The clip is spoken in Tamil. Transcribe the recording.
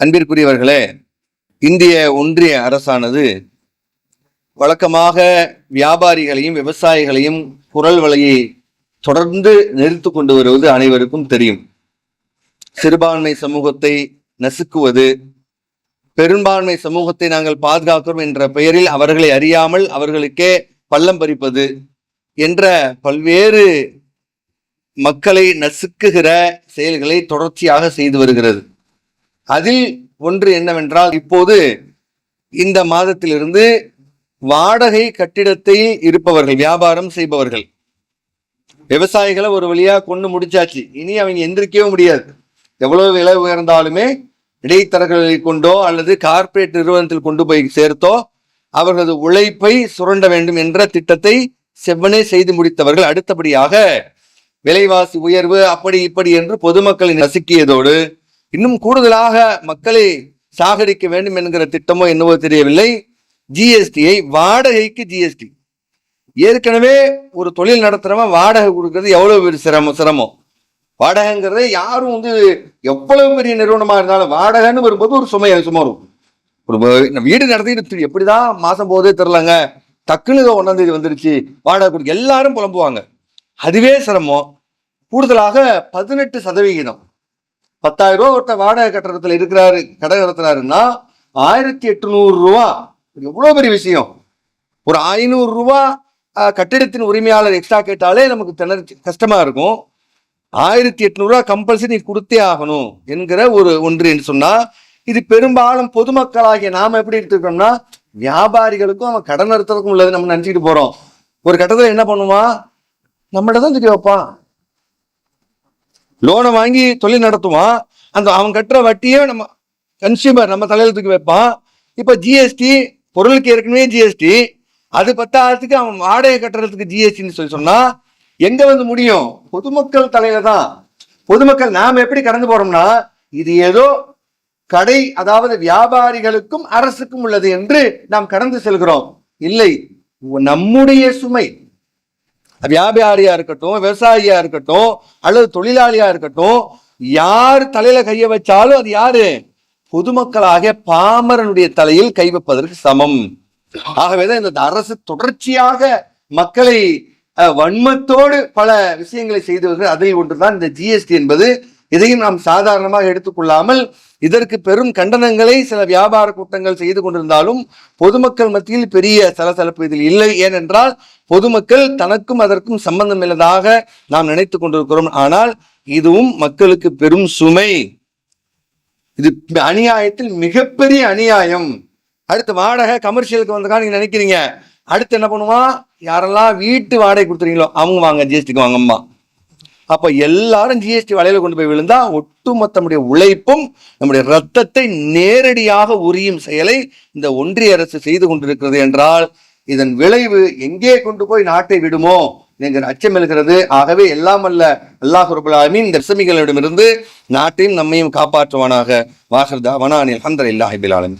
அன்பிற்குரியவர்களே இந்திய ஒன்றிய அரசானது வழக்கமாக வியாபாரிகளையும் விவசாயிகளையும் குரல் வலையை தொடர்ந்து நிறுத்து கொண்டு வருவது அனைவருக்கும் தெரியும். சிறுபான்மை சமூகத்தை நசுக்குவது பெரும்பான்மை சமூகத்தை நாங்கள் பாதுகாக்கிறோம் என்ற பெயரில் அவர்களை அறியாமல் அவர்களுக்கே பள்ளம் பறிப்பது என்ற பல்வேறு மக்களை நசுக்குகிற செயல்களை தொடர்ச்சியாக செய்து வருகிறது. அதில் ஒன்று என்னவென்றால் இப்போது இந்த மாதத்திலிருந்து வாடகை கட்டிடத்தில் இருப்பவர்கள் வியாபாரம் செய்பவர்கள். விவசாயிகளை ஒரு வழியா கொண்டு முடிச்சாச்சு. இனி அவங்க எந்திரிக்கவே முடியாது. எவ்வளவு விலை உயர்ந்தாலுமே இடைத்தரகர்களை கொண்டோ அல்லது கார்ப்பரேட் நிறுவனத்தில் கொண்டு போய் சேர்த்தோ அவர்களது உழைப்பை சுரண்ட வேண்டும் என்ற திட்டத்தை செவ்வனே செய்து முடித்தவர்கள். அடுத்தபடியாக விலைவாசி உயர்வு அப்படி இப்படி என்று பொதுமக்களை நசுக்கியதோடு இன்னும் கூடுதலாக மக்களை சாகடிக்க வேண்டும் என்கிற திட்டமோ என்னவோ தெரியவில்லை. ஜிஎஸ்டியை வாடகைக்கு ஜிஎஸ்டி ஏற்கனவே ஒரு தொழில் நடத்துறவன் வாடகை கொடுக்கறது எவ்வளவு பெரிய சிரமம் சிரமம். வாடகைங்கிறத யாரும் வந்து எவ்வளவு பெரிய நிறுவனமா இருந்தாலும் வாடகைன்னு வரும்போது ஒரு சுமை சும்மா இருக்கும் ஒரு வீடு நடத்திட்டு எப்படிதான் மாசம் போதே தெரிலங்க டக்குன்னு இதோ தேதி வந்துருச்சு. வாடகை கொடுக்க எல்லாரும் புலம்புவாங்க. அதுவே சிரமம். கூடுதலாக பதினெட்டு சதவிகிதம். பத்தாயிரம் ரூபா ஒருத்தர் வாடகை கட்டணத்தில் இருக்கிறாரு கடை நடத்துறாருன்னா ஆயிரத்தி எட்டுநூறு ரூபா. எவ்வளோ பெரிய விஷயம்? ஒரு ஐநூறு ரூபா கட்டிடத்தின் உரிமையாளர் எக்ஸ்ட்ரா கேட்டாலே நமக்கு திணறி கஷ்டமா இருக்கும். ஆயிரத்தி எட்நூறுரூவா கம்பல்சரி கொடுத்தே ஆகணும் என்கிற ஒரு ஒன்று என்று சொன்னால் இது பெரும்பாலும் பொதுமக்களாகிய நாம் எப்படி எடுத்துக்கிட்டோம்னா வியாபாரிகளுக்கும் அவன் கடன் நடத்துறதுக்கும் உள்ளது நம்ம நினச்சிக்கிட்டு போகிறோம் ஒரு கட்டத்தில் என்ன பண்ணுவான் நம்மகிட்ட தான் தூக்கி வைப்பான். லோனை வாங்கி தொழில் நடத்துவான். அந்த அவன் கட்டுற வட்டியே நம்ம கன்சியூமர் நம்ம தலையில தூக்கி வைப்பான். இப்போ ஜிஎஸ்டி பொருளுக்கு ஏற்கனவே ஜிஎஸ்டி அது பத்தாயிரத்துக்கு அவன் வாடகை கட்டுறதுக்கு ஜிஎஸ்டின்னு சொல்லி சொன்னா எங்க வந்து முடியும்? பொதுமக்கள் தலையில தான். பொதுமக்கள் நாம் எப்படி கடந்து போறோம்னா இது ஏதோ கடை அதாவது வியாபாரிகளுக்கும் அரசுக்கும் உள்ளது என்று நாம் கடந்து செல்கிறோம். இல்லை நம்முடைய சுமை வியாபாரியா இருக்கட்டும் விவசாயியா இருக்கட்டும் அல்லது தொழிலாளியா இருக்கட்டும் யார் தலையில கைய வச்சாலும் அது யாரு? பொதுமக்களாக பாமரனுடைய தலையில் கை வைப்பதற்கு சமம். ஆகவேதான் இந்த அரசு தொடர்ச்சியாக மக்களை அஹ், வன்மத்தோடு பல விஷயங்களை செய்து வருகிறது. அதில் ஒன்றுதான் இந்த ஜிஎஸ்டி என்பது. இதையும் நாம் சாதாரணமாக எடுத்துக்கொள்ளாமல் இதற்கு பெரும் கண்டனங்களை சில வியாபார கூட்டங்கள் செய்து கொண்டிருந்தாலும் பொதுமக்கள் மத்தியில் பெரிய சலசலப்பு இதில் இல்லை. ஏனென்றால் பொதுமக்கள் தனக்கும் அதற்கும் சம்பந்தம் இல்லதாக நாம் நினைத்து கொண்டிருக்கிறோம். ஆனால் இதுவும் மக்களுக்கு பெரும் சுமை. இது அநியாயத்தில் மிகப்பெரிய அநியாயம். அடுத்து வாடகை கமர்ஷியலுக்கு வந்தக்கா நீங்க நினைக்கிறீங்க. அடுத்து என்ன பண்ணுவான் யாரெல்லாம் வீட்டு வாடகை கொடுத்துறீங்களோ அவங்க வாங்க ஜிஎஸ்டிக்கு வாங்கம்மா அப்போ எல்லாரும் ஜிஎஸ்டி வலையில கொண்டு போய் விழுந்தா ஒட்டுமொத்த நம்முடைய உழைப்பும் நம்முடைய ரத்தத்தை நேரடியாக உரியும் செயலை இந்த ஒன்றிய அரசு செய்து கொண்டிருக்கிறது என்றால் இதன் விளைவு எங்கே கொண்டு போய் நாட்டை விடுமோ என்கிற அச்சம் எழுகிறது. ஆகவே எல்லாம் அல்ல அல்லாஹ் இந்த விசமிகளிடமிருந்து நாட்டையும் நம்மையும் காப்பாற்றுவானாக. வாசர்தா வனானில் ஹந்தர் இல்லாஹிபில்